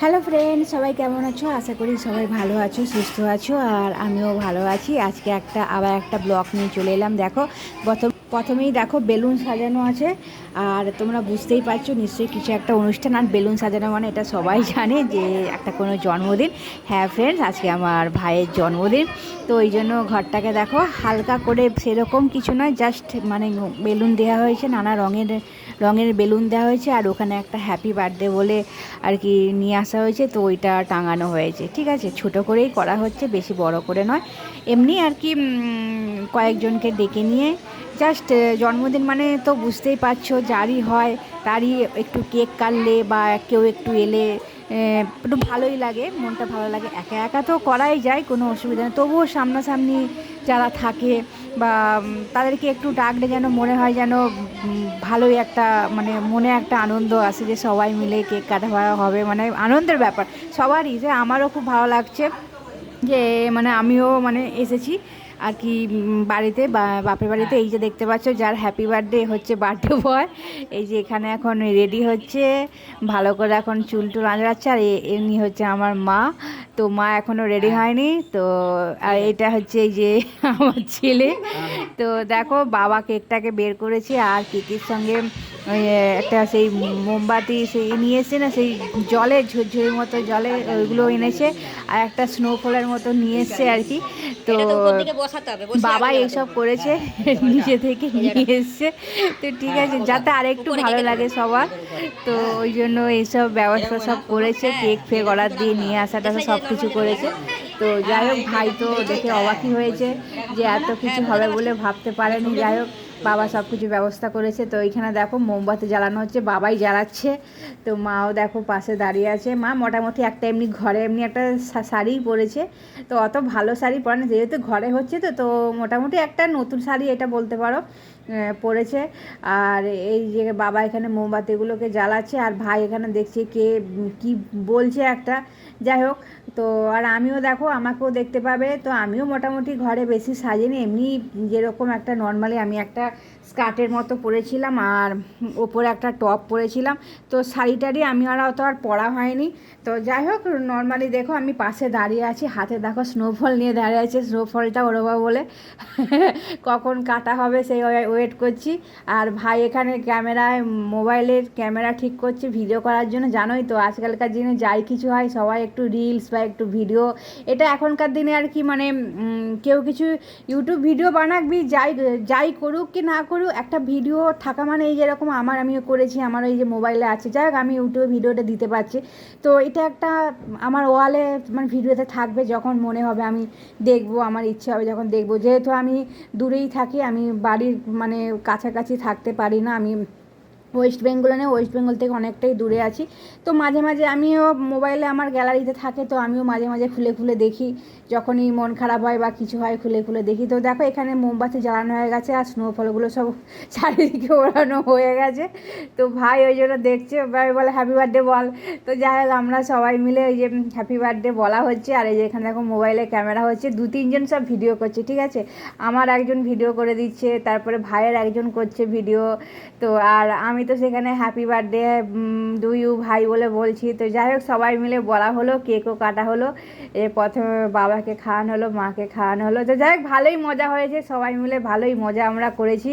Hello friend সবাই কেমন আছো? আশা করি সবাই ভালো আছো, সুস্থ আছো, আর আমিও ভালো আছি। আজকে একটা, আবার একটা ব্লগ নিয়ে চলে এলাম। দেখো প্রথম প্রথমেই দেখো বেলুন সাজানো আছে, আর তোমরা বুঝতেই পারছ নিশ্চয়ই কিছু একটা অনুষ্ঠান, আর বেলুন সাজানো মানে এটা সবাই জানে যে একটা কোনো জন্মদিন। হ্যাঁ ফ্রেন্ডস আজকে আমার ভাইয়ের জন্মদিন, তো ওই জন্য ঘরটাকে দেখো হালকা করে সেরকম কিছু নয় জাস্ট মানে বেলুন দেওয়া হয়েছে, নানা রঙের রঙের বেলুন দেওয়া হয়েছে, আর ওখানে একটা হ্যাপি বার্থডে বলে আর কি নিয়ে আসা হয়েছে, তো ওইটা টাঙানো হয়েছে, ঠিক আছে? ছোট করেই করা হচ্ছে, বেশি বড় করে নয়। এমনি আর কি কয়েকজনকে ডেকে নিয়ে জাস্ট জন্মদিন মানে তো বুঝতেই পারছ, যারই হয় তারই একটু কেক কাটলে বা কেউ একটু এলে একটু ভালোই লাগে, মনটা ভালো লাগে। একা একা তো করাই যায়, কোনো অসুবিধা নেই। তবুও সামনাসামনি যারা থাকে বা তাদেরকে একটু ডাকলে যেন মনে হয় যেন ভালোই একটা মানে মনে একটা আনন্দ আসে যে সবাই মিলে কেক কাটা হবে মানে আনন্দের ব্যাপার। সবারই, যে আমারও খুব ভালো লাগছে যে মানে আমিও মানে এসেছি। আর কি বাড়িতে বা বাপের বাড়িতে এই যে দেখতে পাচ্ছ যার হ্যাপি বার্থডে হচ্ছে বার্থডে বয় এই যে এখানে এখন রেডি হচ্ছে ভালো করে এখন চুল টুল আঁচড়াচ্ছে আর এমনি হচ্ছে আমার মা তো মা এখনও রেডি হয়নি তো আর এটা হচ্ছে এই যে আমার ছেলে তো দেখো বাবা কেকটাকে বের করেছে আর কেকের সঙ্গে একটা সেই মোমবাতি সেই নিয়ে এসছে না সেই জলে ঝুরঝুরির মতো জলে ওইগুলো এনেছে আর একটা স্নোফলের মতো নিয়ে এসছে আর কি। তো বাবা এইসব করেছে নিজে থেকে নিয়ে এসছে। তো ঠিক আছে যাতে আরেকটু ভালো লাগে সবার। তো ওই জন্য এইসব ব্যবস্থা সব করেছে কেক ফেক অর্ডার দিয়ে নিয়ে আসাটা সব কিছু করেছে। তো যাই হোক ভাই তো দেখে অবাকই হয়েছে যে এত কিছু হবে বলে ভাবতে পারেনি। যাই হোক বাবা সব কিছু ব্যবস্থা করেছে। তো এইখানে দেখো মোমবাতি জ্বালানো হচ্ছে, বাবাই জ্বালাচ্ছে। তো মাও দেখো পাশে দাঁড়িয়ে আছে। মা মোটামুটি একটা এমনি ঘরে এমনি একটা শা- শাড়িই পরেছে। তো অত ভালো শাড়ি পরে না, যেহেতু ঘরে হচ্ছে তো তো মোটামুটি একটা নতুন শাড়ি এটা বলতে পারো পরেছে। আর এই যে বাবা এখানে মোমবাতিগুলোকে জ্বালাচ্ছে, আর ভাই এখানে দেখছি কে, কি বলছে একটা। যাই হোক তো আর আমিও দেখো, আমাকেও দেখতে পাবে। তো আমিও মোটামুটি ঘরে বেশি সাজিনি, এমনি যেরকম একটা নর্মালি আমি একটা স্কার্টের মতো পরেছিলাম আর ওপরে একটা টপ পরেছিলাম। তো শাড়িটারই আমি আর অত আর পরা হয়নি। তো যাই হোক নর্মালি দেখো আমি পাশে দাঁড়িয়ে আছি। হাতে দেখো স্নোফল নিয়ে দাঁড়িয়ে আছে। স্নোফলটা ওরবা বলে কখন কাটা হবে সেই ওয়েট করছি। আর ভাই এখানে ক্যামেরায়, মোবাইলের ক্যামেরা ঠিক করছে ভিডিও করার জন্য। জানোই তো আজকালকার দিনে যাই কিছু হয়, সবাই একটু রিলস বা একটু ভিডিও এটা এখনকার দিনে আর কি মানে কেউ কিছু ইউটিউব ভিডিও বানাকবি যাই যাই করুক কি না করুক একটা ভিডিও থাকা মানে এই যেরকম আমার আমিও করেছি, আমার এই যে মোবাইলে আছে। যাই আমি ইউটিউবে ভিডিওটা দিতে পারছি। তো এটা একটা আমার ওয়ালে মানে ভিডিওতে থাকবে যখন মনে হবে আমি দেখব, আমার ইচ্ছে হবে যখন দেখব। যেহেতু আমি দূরেই থাকি, আমি বাড়ির মানে কাছাকাছি থাকতে পারি না, আমি ওয়েস্ট বেঙ্গলে নেই ওয়েস্ট বেঙ্গল থেকে অনেকটাই দূরে আছি। তো মাঝে মাঝে আমিও মোবাইলে আমার গ্যালারিতে থাকে, তো আমিও মাঝে মাঝে খুলে খুলে দেখি। যখনই মন খারাপ হয় বা কিছু হয়, খুলে খুলে দেখি। তো দেখো, এখানে মোমবাতি জ্বালানো হয়ে গেছে আর স্নোফলগুলো সব চারিদিকে ওড়ানো হয়ে গেছে। তো ভাই ওই জন্য দেখছে, ভাই বলে হ্যাপি বার্থডে বল। তো যাই হোক, আমরা সবাই মিলে ওই যে হ্যাপি বার্থডে বলা হচ্ছে। আর এই যে, এখানে দেখো, মোবাইলে ক্যামেরা হচ্ছে। দু, তিনজন সব ভিডিও করছে, ঠিক আছে? আমার একজন ভিডিও করে দিচ্ছে, তারপরে ভাইয়ের একজন করছে ভিডিও। তো আর আমি তো সেখানে হ্যাপি বার্থডে ডু ইউ ভাই বলে বলছি। তো যাই হোক, সবাই মিলে বলা হলো কেকও কাটা হলো এ প্রথমে বাবাকে খাওয়ানো হলো, মাকে খাওয়ানো হলো। তো যাই হোক, ভালোই মজা হয়েছে, সবাই মিলে ভালোই মজা আমরা করেছি।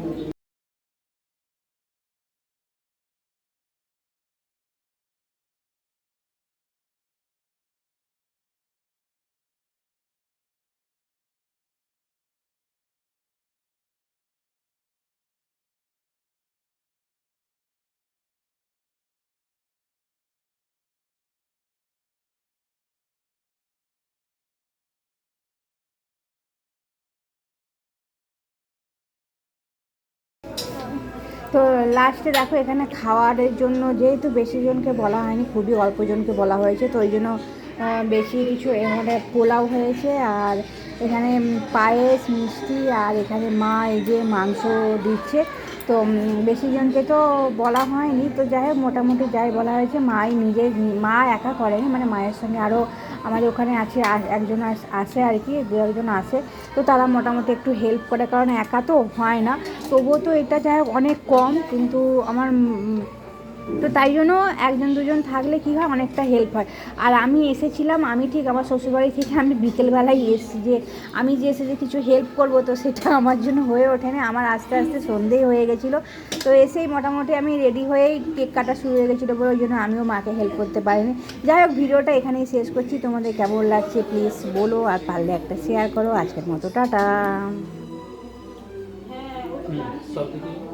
তো লাস্টে দেখো এখানে খাওয়ারের জন্য যেহেতু বেশি জনকে বলা হয়নি, খুবই অল্প জনকে বলা হয়েছে, তো ওই জন্য বেশি কিছু এখানে পোলাও হয়েছে আর এখানে পায়েস, মিষ্টি আর এখানে মা এই যে মাংস দিচ্ছে, তো বেশি জনকে তো বলা হয়নি, তো যাই হোক, মোটামুটি যাই বলা হয়েছে, মাই নিজে মা একা করেনি মানে মায়ের সঙ্গে আরও আমাদের ওখানে আছে একজন আস- আর কি, দু একজন আসে। তো তারা মোটামুটি একটু হেল্প করে, কারণ একা তো হয় না। তবুও তো এটা যাই অনেক কম, কিন্তু আমার তো তাই জন্য একজন দুজন থাকলে কী হয়? অনেকটা হেল্প হয়। আর আমি এসেছিলাম আমি ঠিক আমার শ্বশুরবাড়ি থেকে আমি বিকেলবেলায় এসেছি যে আমি যে এসে যে কিছু হেল্প করব তো সেটা আমার জন্য হয়ে ওঠেনি। আমার আস্তে আস্তে সন্ধেই হয়ে গেছিল। তো এসেই মোটামুটি আমি রেডি হয়েই কেক কাটা শুরু হয়ে গেছিল বলে ওই জন্য আমিও মাকে হেল্প করতে পারিনি। যাই হোক ভিডিওটা এখানেই শেষ করছি। তোমাদের কেমন লাগছে প্লিজ বলো আর পারলে একটা শেয়ার করো। আজকের মতো টাটা। হুম, সব কিছু